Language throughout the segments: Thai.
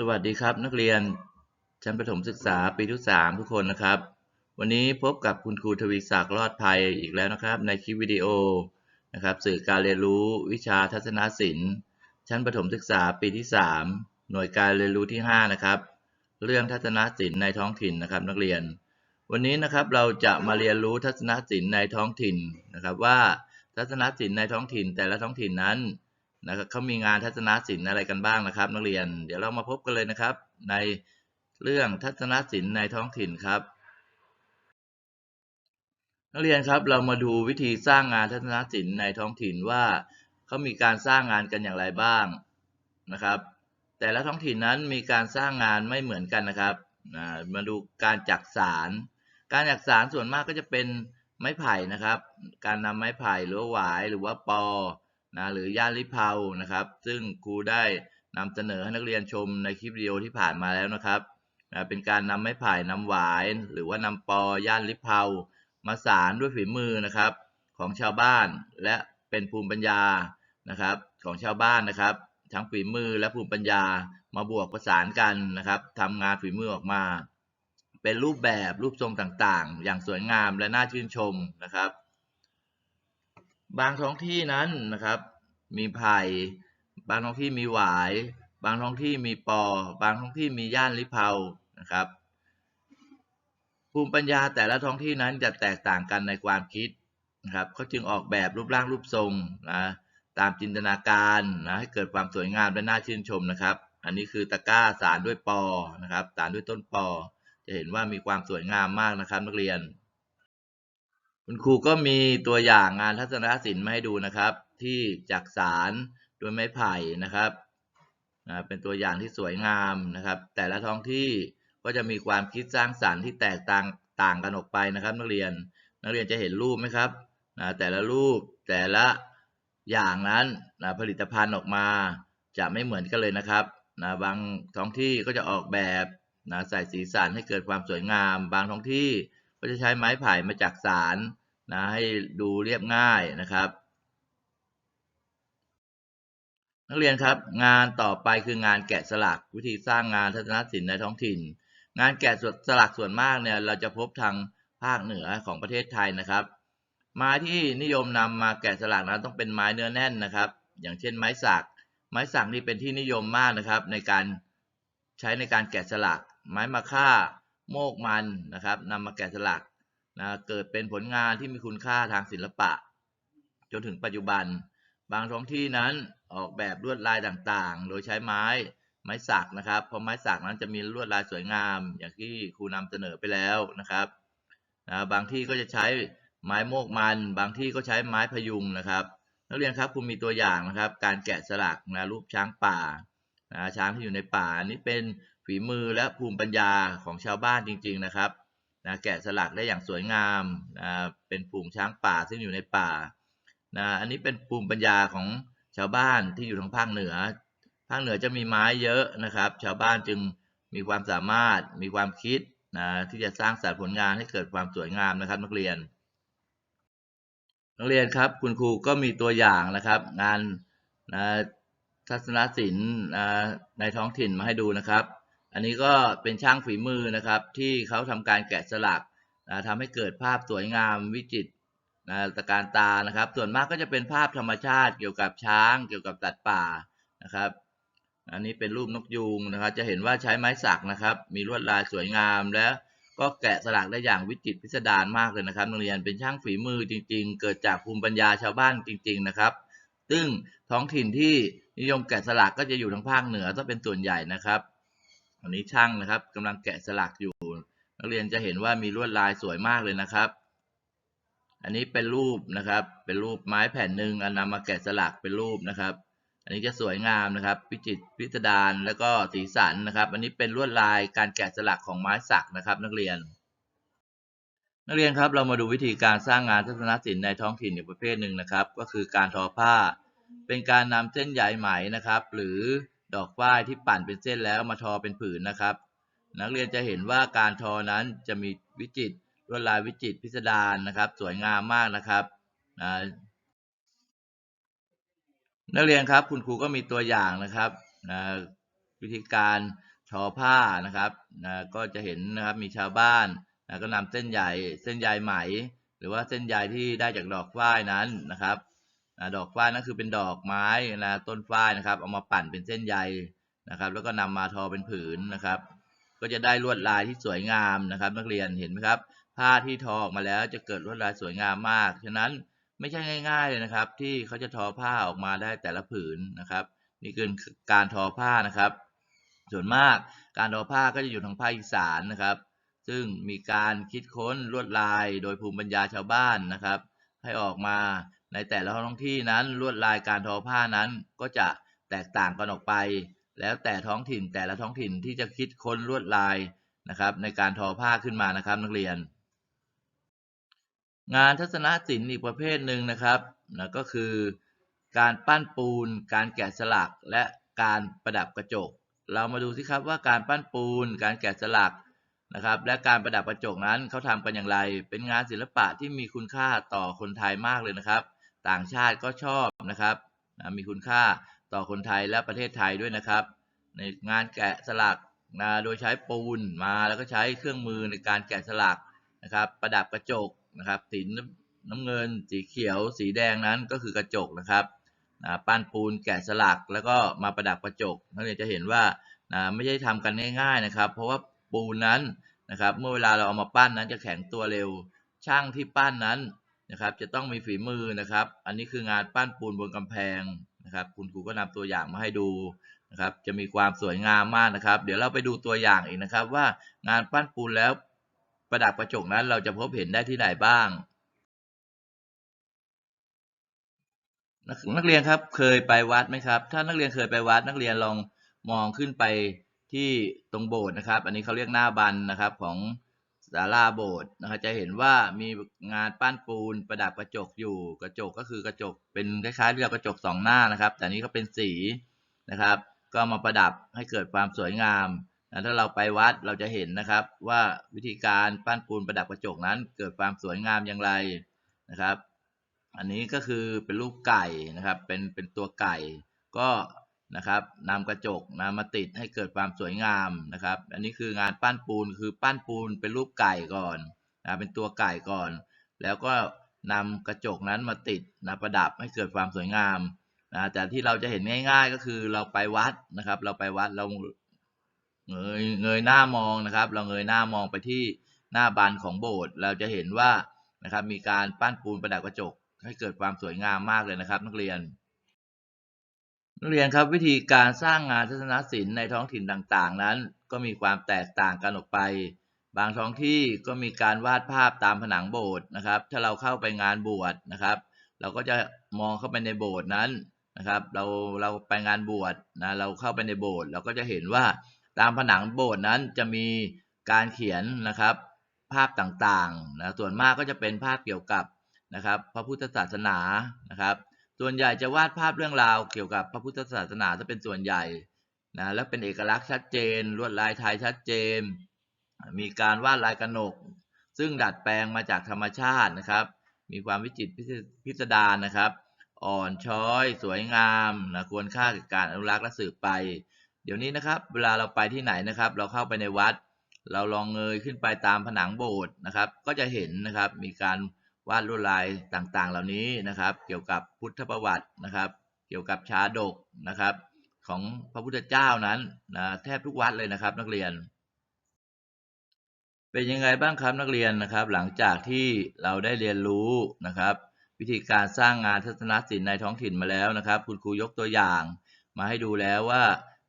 สวัสดีครับ นักเรียนชั้นประถมศึกษาปีที่สามทุกคนนะครับ วันนี้พบกับคุณครูทวีศักดิ์รอดภัยอีกแล้วนะครับ ในคลิปวิดีโอนะครับ สื่อการเรียนรู้วิชาทัศนศิลป์ ชั้นประถมศึกษาปีที่ 3 หน่วยการเรียนรู้ที่ 5 นะครับ เรื่องทัศนศิลป์ในท้องถิ่นนะครับ นักเรียน วันนี้นะครับเราจะมาเรียนรู้ทัศนศิลป์ในท้องถิ่นนะครับ ว่าทัศนศิลป์ในท้องถิ่นแต่ละท้องถิ่นนั้น นะครับเขามีงานทัศนศิลป์อะไรกันบ้างนะครับ นักเรียน เดี๋ยวเรามาพบกันเลยนะครับ ในเรื่องทัศนศิลป์ในท้องถิ่นครับ นักเรียนครับเรามาดูวิธีสร้างงานทัศนศิลป์ในท้องถิ่นว่าเขามีการสร้างงานกันอย่างไรบ้างนะครับ แต่ละท้องถิ่นนั้นมีการสร้างงานไม่เหมือนกันนะครับมาดูการจักสารการจักสารส่วนมากก็จะเป็นไม้ไผ่นะครับ การนำไม้ไผ่หรือว่าหวายหรือว่าปอ นะหรือย่านลิเพานะครับ ซึ่งครูได้นำเสนอให้นักเรียนชมในคลิปวิดีโอที่ผ่านมาแล้วนะครับนะเป็นการนำไม้ไผ่นำหวาย หรือว่านำปอย่านลิเพามาสารด้วยฝีมือนะครับ ของชาวบ้านและเป็นภูมิปัญญานะครับ ของชาวบ้านนะครับ ทั้งฝีมือและภูมิปัญญามาบวกประสานกันนะครับทำงานฝีมือออกมา เป็นรูปแบบรูปทรงต่างๆ อย่างสวยงามและน่าชื่นชมนะครับ บางท้องที่นั้นนะครับ มีไผ่ บางท้องที่มีหวาย บางท้องที่มีปอ บางท้องที่มีย่านลิเพานะครับ ภูมิปัญญาแต่ละท้องที่นั้นจะแตกต่างกันในความคิดนะครับเขาจึงออกแบบรูปร่างรูปทรงนะตามจินตนาการนะให้เกิดความสวยงามและน่าชื่นชมนะครับ อันนี้คือตะกร้าสารด้วยปอนะครับสารด้วยต้นปอ จะเห็นว่ามีความสวยงามมากนะครับนักเรียน คุณครูก็มีตัวอย่างงานทัศนศิลป์มาให้ดูนะครับ ที่จักสารด้วยไม้ไผ่นะครับเป็นตัวอย่างที่สวยงามนะครับ แต่ละท้องที่ก็จะมีความคิดสร้างสรรค์ที่แตกต่างต่างกันออกไปนะครับ นักเรียนนักเรียนจะเห็นรูปไหมครับนะแต่ละรูปแต่ละอย่างนั้นนะผลิตภัณฑ์ออกมาจะไม่เหมือนกันเลยนะครับนะบางท้องที่ก็จะออกแบบนะใส่สีสันให้เกิดความสวยงาม บางท้องที่ก็จะใช้ไม้ไผ่มาจากสาร นะให้ดูเรียบง่ายนะครับ นักเรียนครับ งานต่อไปคืองานแกะสลักวิธีสร้างงานทัศนศิลป์ในท้องถิ่น งานแกะสลักส่วนมากเนี่ยเราจะพบทางภาคเหนือของประเทศไทยนะครับ ไม้ที่นิยมนำมาแกะสลักนั้นต้องเป็นไม้เนื้อแน่นนะครับ อย่างเช่นไม้สัก ไม้สักนี่เป็นที่นิยมมากนะครับ ในการใช้ในการแกะสลัก ไม้มะค่าโมกมันนะครับนำมาแกะสลัก นะเกิดเป็นผลงานที่มีคุณค่าทางศิลปะ จนถึงปัจจุบัน บางท้องที่นั้นออกแบบลวดลายต่างๆ โดยใช้ไม้ไม้สักนะครับเพราะไม้สักนั้นจะมีลวดลายสวยงาม อย่างที่ครูนำเสนอไปแล้วนะครับนะบางที่ก็จะใช้ไม้โมกมัน บางที่ก็ใช้ไม้พยุงนะครับ นักเรียนครับคุณมีตัวอย่างนะครับ การแกะสลักนะรูปช้างป่านะช้างที่อยู่ในป่านี่เป็นฝีมือและภูมิปัญญาของชาวบ้านจริง ๆนะครับ นะแกะสลักได้อย่างสวยงามนะเป็นฝูงช้างป่าซึ่งอยู่ในป่านะอันนี้เป็นภูมิปัญญาของชาวบ้านที่อยู่ทางภาคเหนือ ภาคเหนือจะมีไม้เยอะนะครับ ชาวบ้านจึงมีความสามารถมีความคิดนะที่จะสร้างสรรค์ผลงานให้เกิดความสวยงามนะครับ นักเรียน นักเรียนครับคุณครูก็มีตัวอย่างนะครับ งานนะทัศนศิลป์ในท้องถิ่นมาให้ดูนะครับ อันนี้ก็เป็นช่างฝีมือนะครับ ที่เขาทำการแกะสลักนะทำให้เกิดภาพสวยงามวิจิตรนะตะการตานะครับ ส่วนมากก็จะเป็นภาพธรรมชาติเกี่ยวกับช้าง เกี่ยวกับสัตว์ป่านะครับ อันนี้เป็นรูปนกยูงนะครับ จะเห็นว่าใช้ไม้สักนะครับ มีลวดลายสวยงามแล้วก็แกะสลักได้อย่างวิจิตรพิสดารมากเลยนะครับนักเรียนเป็นช่างฝีมือจริง ๆ เกิดจากภูมิปัญญาชาวบ้านจริง ๆนะครับ ซึ่งท้องถิ่นที่นิยมแกะสลักก็จะอยู่ทางภาคเหนือต้องเป็นส่วนใหญ่นะครับ อันนี้ช่างนะครับกำลังแกะสลักอยู่ นักเรียนจะเห็นว่ามีลวดลายสวยมากเลยนะครับ อันนี้เป็นรูปนะครับ เป็นรูปไม้แผ่นหนึ่งอันนำมาแกะสลักเป็นรูปนะครับ อันนี้จะสวยงามนะครับพิจิตรพิสดารแล้วก็สีสันนะครับ อันนี้เป็นลวดลายการแกะสลักของไม้สักนะครับ นักเรียน นักเรียนครับเรามาดูวิธีการสร้างงานทัศนศิลป์ในท้องถิ่นอีกประเภทหนึ่งนะครับ ก็คือการทอผ้า เป็นการนำเส้นใยไหมนะครับ หรือ ดอกฝ้ายที่ปั่นเป็นเส้นแล้วมาทอเป็นผืนนะครับ นักเรียนจะเห็นว่าการทอนั้นจะมีวิจิตรลวดลายวิจิตรพิสดารนะครับ สวยงามมากนะครับนะนักเรียนครับคุณครูก็มีตัวอย่างนะครับนะวิธีการทอผ้านะครับนะก็จะเห็นนะครับมีชาวบ้านนะก็นำเส้นใยเส้นใยไหม หรือว่าเส้นใยที่ได้จากดอกฝ้ายนั้นนะครับ นะดอกฝ้ายนั่นคือเป็นดอกไม้นะต้นฝ้ายนะครับ เอามาปั่นเป็นเส้นใยนะครับ แล้วก็นำมาทอเป็นผืนนะครับ ก็จะได้ลวดลายที่สวยงามนะครับ นักเรียนเห็นไหมครับ ผ้าที่ทอออกมาแล้วจะเกิดลวดลายสวยงามมากฉะนั้นไม่ใช่ง่าย ๆเลยนะครับ ที่เขาจะทอผ้าออกมาได้แต่ละผืนนะครับ นี่คือการทอผ้านะครับ ส่วนมากการทอผ้าก็จะอยู่ทางภาคอีสานนะครับ ซึ่งมีการคิดค้นลวดลายโดยภูมิปัญญาชาวบ้านนะครับ ให้ออกมา ในแต่ละท้องที่นั้นลวดลายการทอผ้านั้นก็จะแตกต่างกันออกไป แล้วแต่ท้องถิ่นแต่ละท้องถิ่นที่จะคิดค้นลวดลายนะครับ ในการทอผ้าขึ้นมานะครับนักเรียน งานทัศนศิลป์อีกประเภทหนึ่งนะครับนะก็คือ การปั้นปูน การแกะสลักและการประดับกระจก เรามาดูสิครับว่าการปั้นปูน การแกะสลัก นะครับ และการประดับกระจกนั้นเขาทำกันอย่างไร เป็นงานศิลปะที่มีคุณค่าต่อคนไทยมากเลยนะครับ ต่างชาติก็ชอบนะครับนะมีคุณค่าต่อคนไทยและประเทศไทยด้วยนะครับ ในงานแกะสลักนะโดยใช้ปูนมาแล้วก็ใช้เครื่องมือในการแกะสลักนะครับ ประดับกระจกนะครับสีน้ำเงิน สีเขียว สีแดงนั้นก็คือกระจกนะครับนะปั้นปูนแกะสลักแล้วก็มาประดับกระจกนักเรียนจะเห็นว่านะไม่ใช่ทำกันง่าย ๆนะครับ เพราะว่า ปูนนั้นนะครับ เมื่อเวลาเราเอามาปั้นนั้นจะแข็งตัวเร็ว ช่างที่ปั้นนั้นนะครับ จะต้องมีฝีมือนะครับ อันนี้คืองานปั้นปูนบนกำแพงนะครับ คุณครูก็นำตัวอย่างมาให้ดูนะครับ จะมีความสวยงามมากนะครับ เดี๋ยวเราไปดูตัวอย่างอีกนะครับ ว่างานปั้นปูนแล้วประดับกระจกนั้นเราจะพบเห็นได้ที่ไหนบ้างนักนักเรียนครับเคยไปวัดไหมครับ ถ้านักเรียนเคยไปวัดนักเรียนลองมองขึ้นไป ที่ตรงโบสถ์นะครับ อันนี้เขาเรียกหน้าบันนะครับของศาลาโบสถ์นะครับจะเห็นว่ามีงานปั้นปูนประดับกระจกอยู่กระจกก็คือกระจกเป็นคล้ายๆเรียกกระจกสองหน้านะครับ แต่นี้ก็เป็นสีนะครับ ก็มาประดับให้เกิดความสวยงามนะถ้าเราไปวัดเราจะเห็นนะครับ ว่าวิธีการปั้นปูนประดับกระจกนั้นเกิดความสวยงามอย่างไรนะครับ อันนี้ก็คือเป็นรูปไก่นะครับ เป็นเป็นตัวไก่ ก็ นะครับนำกระจกนะมาติดให้เกิดความสวยงามนะครับ อันนี้คืองานปั้นปูนคือปั้นปูนเป็นรูปไก่ก่อนนะเป็นตัวไก่ก่อน แล้วก็นำกระจกนั้นมาติดนะประดับให้เกิดความสวยงามนะแต่ที่เราจะเห็นง่าย ๆ ก็คือเราไปวัดนะครับ เราไปวัดเราเงยเงยหน้ามองนะครับ เราเงยหน้ามองไปที่หน้าบานของโบสถ์เราจะเห็นว่านะครับมีการปั้นปูนประดับกระจกให้เกิดความสวยงามมากเลยนะครับ นักเรียน เรียนครับวิธีการสร้างงานทัศนศิลป์ในท้องถิ่นต่างๆ นั้น ก็มีความแตกต่างกันออกไป บางท้องที่ก็มีการวาดภาพตามผนังโบสถ์นะครับ ถ้าเราเข้าไปงานบวชนะครับ เราก็จะมองเข้าไปในโบสถ์นั้นนะครับ เราเราไปงานบวชนะเราเข้าไปในโบสถ์เราก็จะเห็นว่าตามผนังโบสถ์นั้นจะมีการเขียนนะครับ ภาพต่างๆนะส่วนมากก็จะเป็นภาพเกี่ยวกับนะครับ พระพุทธศาสนานะครับ ส่วนใหญ่จะวาดภาพเรื่องราวเกี่ยวกับพระพุทธศาสนาจะเป็นส่วนใหญ่นะและเป็นเอกลักษณ์ชัดเจน ลวดลายไทยชัดเจน มีการวาดลายกระหนก ซึ่งดัดแปลงมาจากธรรมชาตินะครับ มีความวิจิตรพิสดารนะครับ อ่อนช้อย สวยงามนะควรค่ากับการอนุรักษ์และสืบไป เดี๋ยวนี้นะครับ เวลาเราไปที่ไหนนะครับ เราเข้าไปในวัด เราลองเงยขึ้นไปตามผนังโบสถ์นะครับ ก็จะเห็นนะครับมีการ วาดลวดลายต่างๆ เหล่านี้นะครับ เกี่ยวกับพุทธประวัตินะครับ เกี่ยวกับชาดกนะครับ ของพระพุทธเจ้านั้นนะแทบทุกวัดเลยนะครับ นักเรียน เป็นยังไงบ้างครับนักเรียนนะครับ หลังจากที่เราได้เรียนรู้นะครับ วิธีการสร้างงานทัศนศิลป์ในท้องถิ่นมาแล้วนะครับ คุณครูยกตัวอย่างมาให้ดูแล้วว่า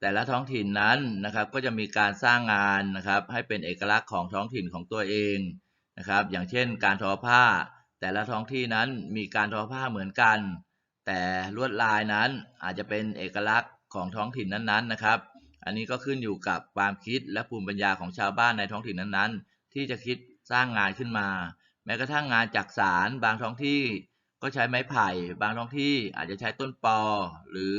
แต่ละท้องถิ่นนั้นนะครับก็จะมีการสร้างงานนะครับ ให้เป็นเอกลักษณ์ของท้องถิ่นของตัวเองนะครับ อย่างเช่น การทอผ้า แต่ละท้องที่นั้นมีการทอผ้าเหมือนกัน แต่ลวดลายนั้นอาจจะเป็นเอกลักษณ์ของท้องถิ่นนั้นๆนะครับ อันนี้ก็ขึ้นอยู่กับความคิดและภูมิปัญญาของชาวบ้านในท้องถิ่นนั้นๆ ที่จะคิดสร้างงานขึ้นมา แม้กระทั่งงานจักสารบางท้องที่ก็ใช้ไม้ไผ่ บางท้องที่อาจจะใช้ต้นปอ หรือ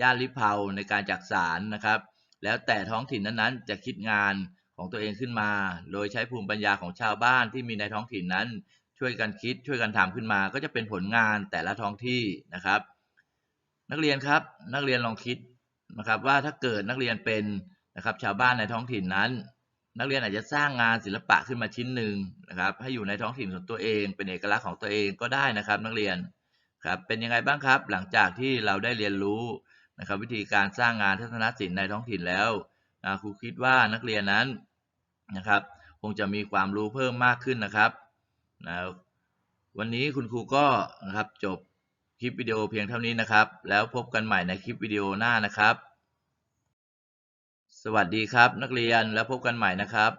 ย่าลิเผาในการจักสารนะครับ แล้วแต่ท้องถิ่นนั้นๆ จะคิดงานของตัวเองขึ้นมา โดยใช้ภูมิปัญญาของชาวบ้านที่มีในท้องถิ่นนั้น ช่วยกันคิดช่วยกันทำขึ้นมา ก็จะเป็นผลงานแต่ละท้องที่นะครับ นักเรียนครับนักเรียนลองคิดนะครับว่าถ้าเกิดนักเรียนเป็นนะครับชาวบ้านในท้องถิ่นนั้น นักเรียนอาจจะสร้างงานศิลปะขึ้นมาชิ้นหนึ่งนะครับ ให้อยู่ในท้องถิ่นของตัวเอง เป็นเอกลักษณ์ของตัวเองก็ได้นะครับ นักเรียนครับเป็นยังไงบ้างครับ หลังจากที่เราได้เรียนรู้นะครับ วิธีการสร้างงานทัศนศิลป์ในท้องถิ่นแล้วครูคิดว่านักเรียนนั้นนะครับ คงจะมีความรู้เพิ่มมากขึ้นนะครับ นะวันนี้คุณครูก็นะครับจบคลิปวิดีโอเพียงเท่านี้นะครับ แล้วพบกันใหม่ในคลิปวิดีโอหน้านะครับ สวัสดีครับนักเรียนแล้วพบกันใหม่นะครับ